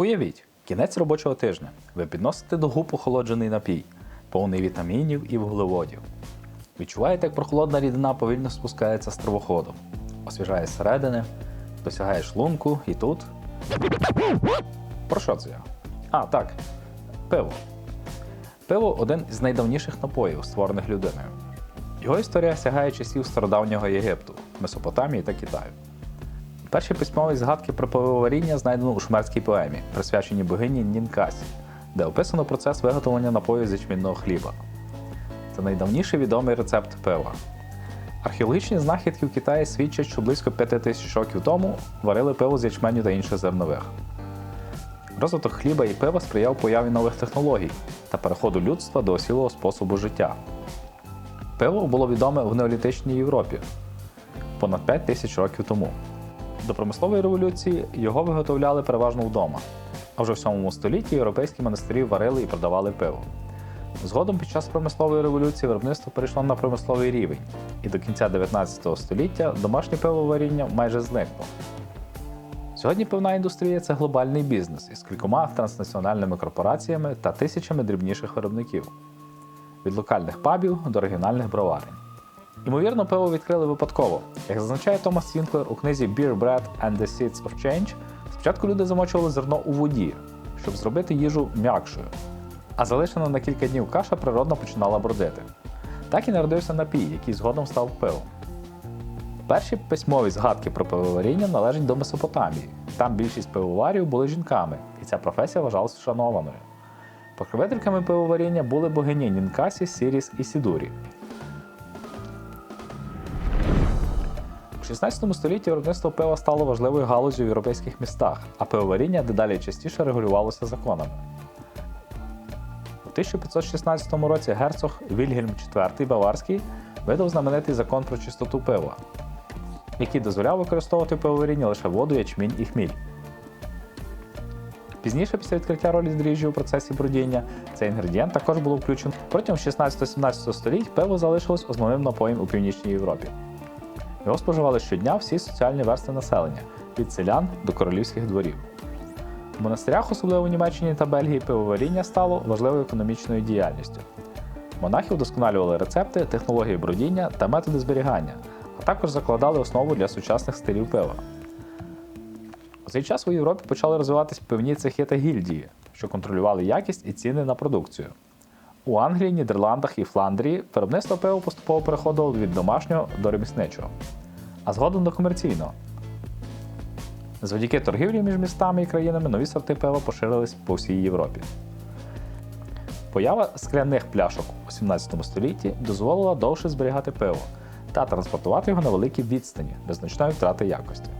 Уявіть, кінець робочого тижня. Ви підносите до губ охолоджений напій, повний вітамінів і вуглеводів. Відчуваєте, як прохолодна рідина повільно спускається з травоходом, освіжає зсередини, досягає шлунку і тут. Про що це я? А, так. Пиво. Пиво один із найдавніших напоїв, створених людиною. Його історія сягає часів стародавнього Єгипту, Месопотамії та Китаю. Перші письмові згадки про пивоваріння знайдено у шумерській поемі, присвяченій богині Нінкасі, де описано процес виготовлення напою з ячмінного хліба. Це найдавніший відомий рецепт пива. Археологічні знахідки в Китаї свідчать, що близько 5 тисяч років тому варили пиво з ячменю та інших зернових. Розвиток хліба і пива сприяв появі нових технологій та переходу людства до осілого способу життя. Пиво було відоме в неолітичній Європі понад 5 тисяч років тому. До промислової революції його виготовляли переважно вдома, а вже в 7 столітті європейські монастирі варили і продавали пиво. Згодом під час промислової революції виробництво перейшло на промисловий рівень, і до кінця 19 століття домашнє пивоваріння майже зникло. Сьогодні пивна індустрія це глобальний бізнес із кількома транснаціональними корпораціями та тисячами дрібніших виробників від локальних пабів до регіональних броварень. Ймовірно, пиво відкрили випадково. Як зазначає Томас Сінклер у книзі Beer Bread and the Seeds of Change, спочатку люди замочували зерно у воді, щоб зробити їжу м'якшою, а залишена на кілька днів каша природно починала бродити. Так і народився напій, який згодом став пивом. Перші письмові згадки про пивоваріння належать до Месопотамії. Там більшість пивоварів були жінками, і ця професія вважалася шанованою. Покровительками пивоваріння були богині Нінкасі, Сіріс і Сідурі. 16 столітті виробництво пива стало важливою галузю в європейських містах, а пивоваріння дедалі частіше регулювалося законами. У 1516 році герцог Вільгельм IV Баварський видав знаменитий закон про чистоту пива, який дозволяв використовувати в лише воду, ячмінь і хміль. Пізніше, після відкриття ролі дріжджі у процесі бродіння, цей інгредієнт також було включено. Протягом 16-17 століть пиво залишилось основним напоєм у північній Європі. Його споживали щодня всі соціальні верстви населення від селян до королівських дворів. У монастирях, особливо в Німеччині та Бельгії, пивоваріння стало важливою економічною діяльністю. Монахи вдосконалювали рецепти, технології бродіння та методи зберігання, а також закладали основу для сучасних стилів пива. У цей час у Європі почали розвиватись пивні цехи та гільдії, що контролювали якість і ціни на продукцію. У Англії, Нідерландах і Фландрії виробництво пива поступово переходило від домашнього до ремісничого, а згодом до комерційного. Завдяки торгівлі між містами і країнами нові сорти пива поширились по всій Європі. Поява скляних пляшок у 17 столітті дозволила довше зберігати пиво та транспортувати його на великій відстані без значної втрати якості.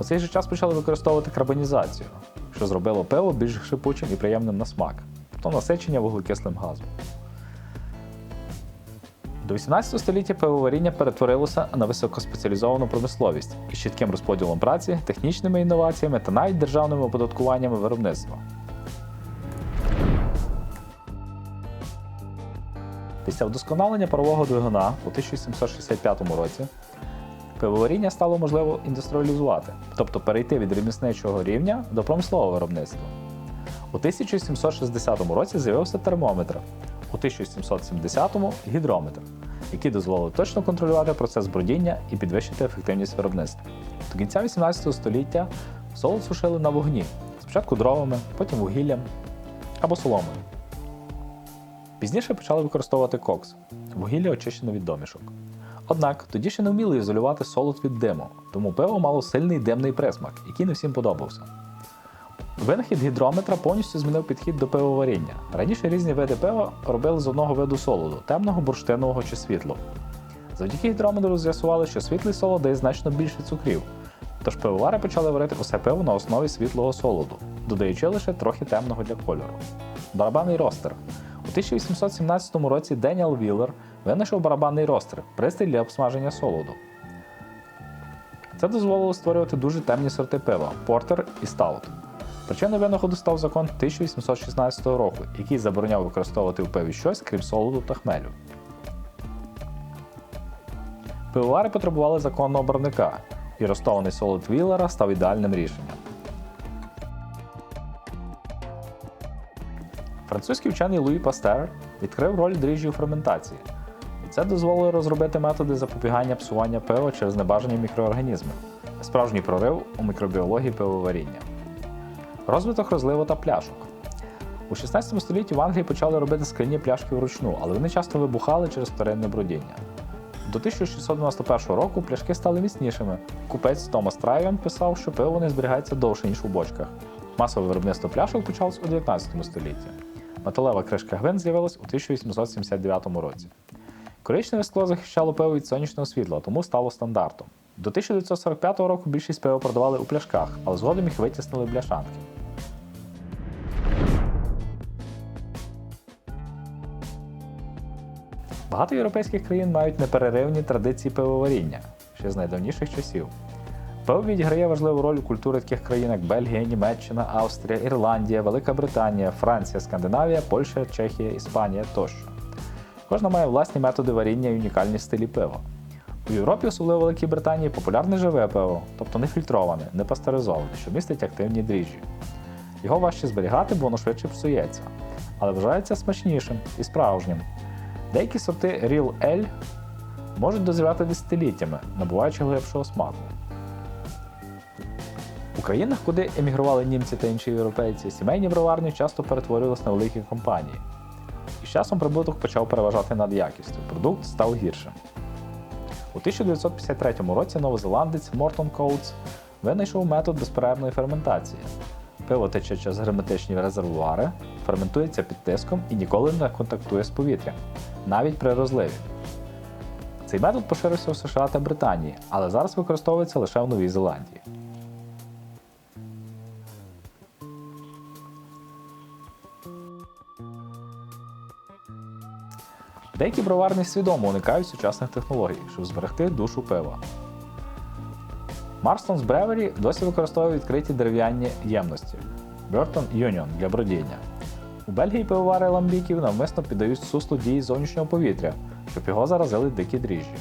У цей же час почали використовувати карбонізацію, що зробило пиво більш шипучим і приємним на смак, то насичення вуглекислим газом. До 18 століття пивоваріння перетворилося на високоспеціалізовану промисловість із чітким розподілом праці, технічними інноваціями та навіть державними оподаткуваннями виробництва. Після вдосконалення парового двигуна у 1765 році пивоваріння стало можливо індустріалізувати, тобто перейти від ремісничого рівня до промислового виробництва. У 1760 році з'явився термометр, у 1770-му гідрометр, які дозволили точно контролювати процес бродіння і підвищити ефективність виробництва. До кінця 18 століття солод сушили на вогні, спочатку дровами, потім вугіллям або соломою. Пізніше почали використовувати кокс вугілля очищене від домішок. Однак тоді ще не вміли ізолювати солод від диму, тому пиво мало сильний димний присмак, який не всім подобався. Винахід гідрометра повністю змінив підхід до пивоваріння. Раніше різні види пива робили з одного виду солоду темного, бурштинового чи світлого. Завдяки гідрометру з'ясували, що світлий солод дає значно більше цукрів. Тож пивовари почали варити усе пиво на основі світлого солоду, додаючи лише трохи темного для кольору. Барабанний ростер. У 1817 році Деніел Віллер винайшов барабанний ростер пристрій для обсмаження солоду. Це дозволило створювати дуже темні сорти пива портер і стаут. Причиною винаходу став закон 1816 року, який забороняв використовувати в пиві щось, крім солоду та хмелю. Пивовари потребували законного барвника, і ростований солод Віллера став ідеальним рішенням. Французький вчений Луї Пастер відкрив роль дріжджі у ферментації, і це дозволило розробити методи запобігання псування пива через небажані мікроорганізми. Справжній прорив у мікробіології пивоваріння. Розвиток розливу та пляшок. У 16 столітті в Англії почали робити скляні пляшки вручну, але вони часто вибухали через вторинне бродіння. До 1691 року пляшки стали міцнішими. Купець Томас Трайвен писав, що пиво не зберігається довше, ніж у бочках. Масове виробництво пляшок почалось у 19 столітті. Металева кришка гвин з'явилась у 1879 році. Коричневе скло захищало пиво від сонячного світла, тому стало стандартом. До 1945 року більшість пива продавали у пляшках, але згодом їх витіснили бляшанки. Багато європейських країн мають непереривні традиції пивоваріння ще з найдавніших часів. Пиво відіграє важливу роль у культурі таких країн, як Бельгія, Німеччина, Австрія, Ірландія, Велика Британія, Франція, Скандинавія, Польща, Чехія, Іспанія тощо. Кожна має власні методи варіння і унікальні стилі пива. У Європі, особливо Великій Британії, популярне живе пиво, тобто не фільтроване, не пастеризоване, що містить активні дріжджі. Його важче зберігати, бо воно швидше псується, але вважається смачнішим і справжнім. Деякі сорти Real Ale можуть дозрівати десятиліттями, набуваючи глибшого смаку. У країнах, куди емігрували німці та інші європейці, сімейні броварні часто перетворювалися на великі компанії. І з часом прибуток почав переважати над якістю, продукт став гіршим. У 1953 році новозеландець Мортон Коутс винайшов метод безперервної ферментації. Пиво тече через герметичні резервуари, ферментується під тиском і ніколи не контактує з повітрям, навіть при розливі. Цей метод поширився в США та Британії, але зараз використовується лише в Новій Зеландії. Деякі броварні свідомо уникають сучасних технологій, щоб зберегти душу пива. Marston's Бревері досі використовує відкриті дерев'яні ємності Burton Union для бродіння. У Бельгії пивовари ламбіків навмисно піддають суслу дії зовнішнього повітря, щоб його заразили дикі дріжджі.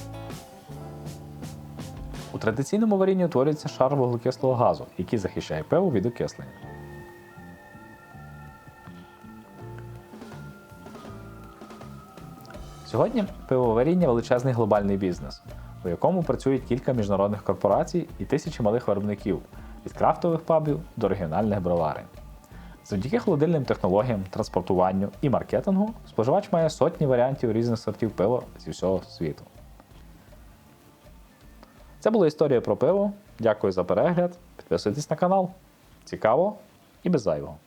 У традиційному варінні утворюється шар вуглекислого газу, який захищає пиво від окислення. Сьогодні пивоваріння величезний глобальний бізнес, у якому працюють кілька міжнародних корпорацій і тисячі малих виробників від крафтових пабів до регіональних броварень. Завдяки холодильним технологіям, транспортуванню і маркетингу споживач має сотні варіантів різних сортів пива зі всього світу. Це була історія про пиво. Дякую за перегляд. Підписуйтесь на канал. Цікаво і без зайвого.